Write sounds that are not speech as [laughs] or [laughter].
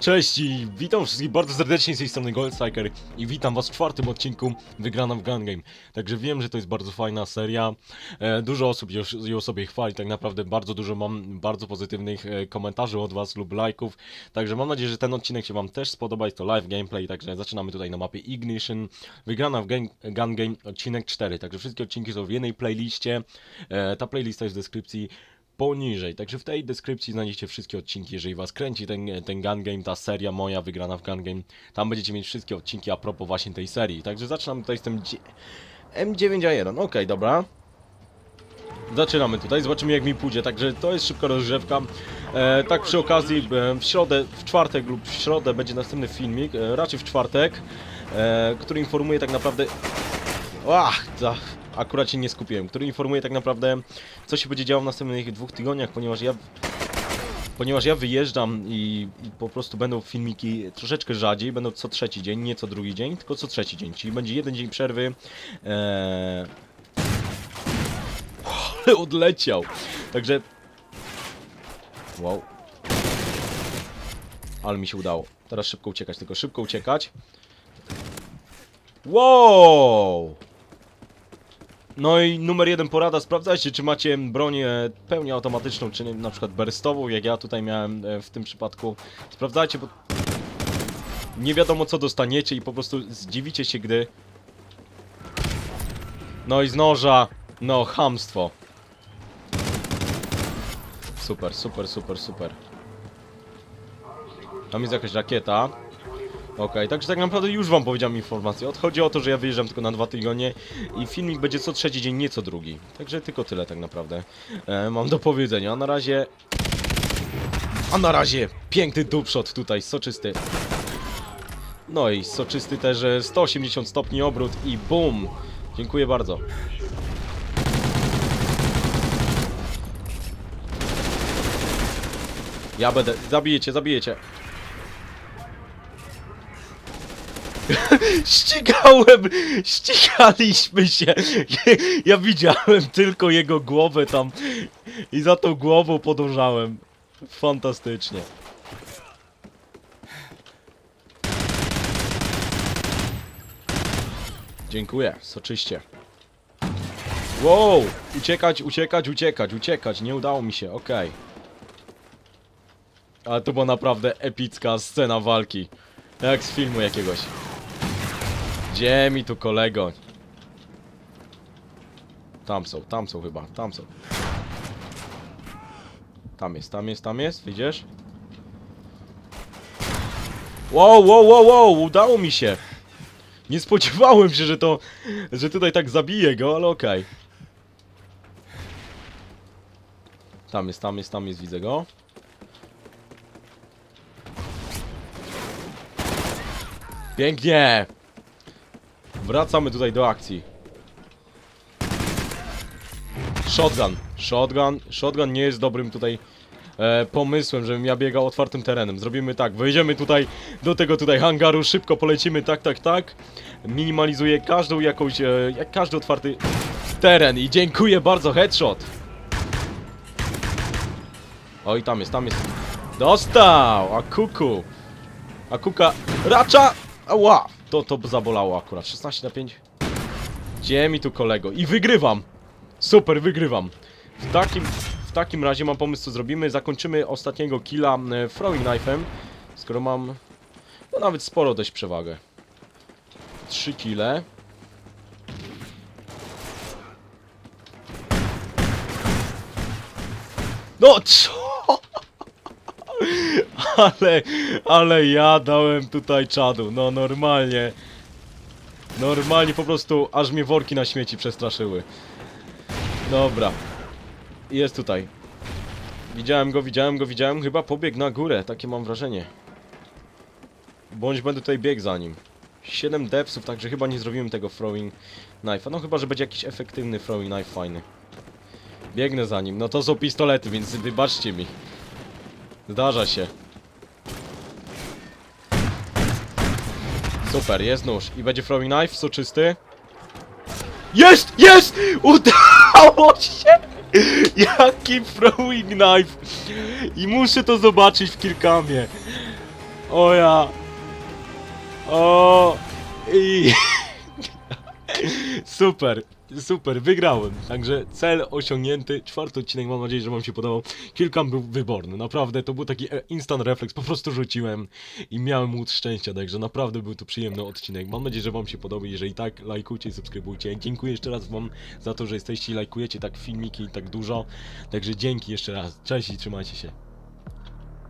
Cześć i witam wszystkich bardzo serdecznie z tej strony Gold Striker i witam was w czwartym odcinku Wygrana w Gun Game. Także wiem, że to jest bardzo fajna seria, e, dużo osób już ją sobie chwali, tak naprawdę bardzo dużo mam bardzo pozytywnych e, komentarzy od was lub lajków, także mam nadzieję, że ten odcinek się wam też spodoba, jest to live gameplay, także zaczynamy tutaj na mapie Ignition, Wygrana w game, Gun Game odcinek 4, także wszystkie odcinki są w jednej playliście, e, ta playlista jest w deskrypcji poniżej. Także w tej deskrypcji znajdziecie wszystkie odcinki, jeżeli was kręci ten, ten gun game, ta seria moja wygrana w gun game. Tam będziecie mieć wszystkie odcinki a propos właśnie tej serii. Także zaczynamy tutaj z tym dzie- M9A1. Okej, dobra. Zaczynamy tutaj, zobaczymy jak mi pójdzie, także to jest szybka rozgrzewka. E, tak przy okazji, e, w środę, w czwartek lub w środę będzie następny filmik, e, raczej w czwartek, e, który informuje tak naprawdę... Ach, ta, akurat się nie skupiłem, który informuje tak naprawdę co się będzie działo w następnych dwóch tygodniach, ponieważ ja ponieważ ja wyjeżdżam i, po prostu będą filmiki troszeczkę rzadziej, będą co trzeci dzień, nie co drugi dzień, tylko co trzeci dzień, czyli będzie jeden dzień przerwy. Eee... [laughs] Ale odleciał! Także... Wow. Ale mi się udało. Teraz szybko uciekać, tylko szybko uciekać. Wow! No i numer jeden porada, sprawdzajcie czy macie broń pełni automatyczną, czy na przykład burstową, jak ja tutaj miałem e, w tym przypadku. Sprawdzajcie, bo nie wiadomo co dostaniecie i po prostu zdziwicie się, gdy... No i z noża, no chamstwo. Super, super, super, super. Tam jest jakaś rakieta. Okej, także tak naprawdę już wam powiedziałem informację. Chodzi o to, że ja wyjeżdżam tylko na dwa tygodnie i filmik będzie co trzeci dzień, nie co drugi. Także tylko tyle tak naprawdę e, mam do powiedzenia. A na razie... A na razie piękny dupshot tutaj, soczysty. No i soczysty też e, 180 stopni obrót i BUM! Dziękuję bardzo. Ja będę... Zabijecie, zabijecie. [laughs] Ścigałem! Ścigaliśmy się! Ja widziałem tylko jego głowę tam i za tą głową podążałem. Fantastycznie. Dziękuję, soczyście. Wow! Uciekać, uciekać, uciekać, uciekać. Nie udało mi się, okej. Ale to była naprawdę epicka scena walki. Jak z filmu jakiegoś. Gdzie mi tu kolego? Tam są, tam są chyba, tam są. Tam jest, tam jest, tam jest, widzisz? Wow, wow, wow, wow, udało mi się. Nie spodziewałem się, że to, że tutaj tak zabije go, ale okej. Tam jest, tam jest, tam jest, widzę go. Pięknie! Wracamy tutaj do akcji. Shotgun. Shotgun. Shotgun nie jest dobrym tutaj e, pomysłem, żebym ja biegał otwartym terenem. Zrobimy tak, wejdziemy tutaj do tego tutaj hangaru, szybko polecimy, tak, tak, tak. Minimalizuję każdą jakąś, e, jak każdy otwarty teren i dziękuję bardzo, headshot. Oj, tam jest, tam jest. Dostał! A kuku! A kuka racza! Ała! To, to zabolało akurat. 16 na 5. Gdzie mi tu kolego? I wygrywam! Super, wygrywam. W takim, w takim razie mam pomysł, co zrobimy. Zakończymy ostatniego killa e, throwing knife'em. Skoro mam... No nawet sporo dość przewagę. 3 kile. No co? [laughs] Ale, ale ja dałem tutaj czadu, no normalnie. Normalnie po prostu aż mnie worki na śmieci przestraszyły. Dobra. Jest tutaj. Widziałem go, widziałem go, widziałem. Chyba pobiegł na górę, takie mam wrażenie. Bądź będę tutaj biegł za nim. 7 depsów, także chyba nie zrobimy tego throwing knife'a. No chyba, że będzie jakiś efektywny throwing knife fajny. Biegnę za nim. No to są pistolety, więc wybaczcie mi. Zdarza się. Super, jest nóż. I będzie throwing knife, soczysty. Jest! Jest! Udało się! [laughs] Jaki throwing knife! I muszę to zobaczyć w kilkamie. O ja! O! I... [laughs] Super, super, wygrałem. Także cel osiągnięty. Czwarty odcinek, mam nadzieję, że Wam się podobał. Kilka był wyborny, naprawdę. To był taki e, instant refleks, po prostu rzuciłem i miałem łód szczęścia, także naprawdę był to przyjemny odcinek. Mam nadzieję, że Wam się podoba. Jeżeli tak, lajkujcie i subskrybujcie. Dziękuję jeszcze raz Wam za to, że jesteście i lajkujecie tak filmiki tak dużo. Także dzięki jeszcze raz. Cześć i trzymajcie się.